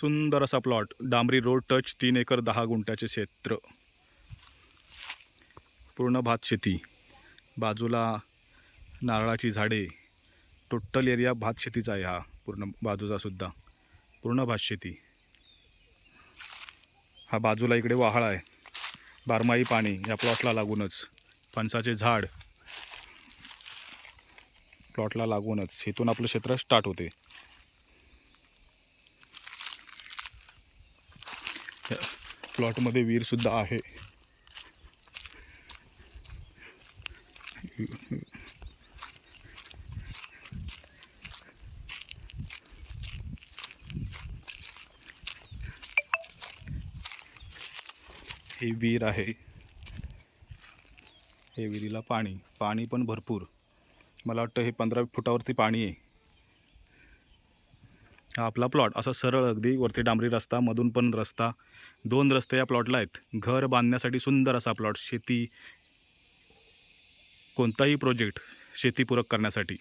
सुंदर असा प्लॉट डांबरी रोड टच तीन एकर दहा गुंठ्याचे क्षेत्र. पूर्ण भात शेती. बाजूला नारळाची झाडे. टोटल एरिया भात शेतीचा आहे हा. पूर्ण बाजूचा सुद्धा. पूर्ण भात शेती. हा बाजूला इकडे वाहाळ आहे. बारमाही पाणी या प्लॉटला लागूनच. फणसाचे झाड. प्लॉटला लागूनच. इथून आपलं क्षेत्र स्टार्ट होते. प्लॉटमध्ये विहीरसुद्धा आहे. ही विहीर आहे. हे विहिरीला पाणी. पाणी पण भरपूर. मला वाटतं हे पंधरा फुटावरती पाणी आहे. हा आपला प्लॉट असा सरळ अगदी वरती डांबरी रस्ता मधून पण रस्ता. दोन रस्ते या प्लॉटला आहेत. घर बांधण्यासाठी सुंदर असा प्लॉट शेती कोणताही प्रोजेक्ट शेतीपूरक करण्यासाठी.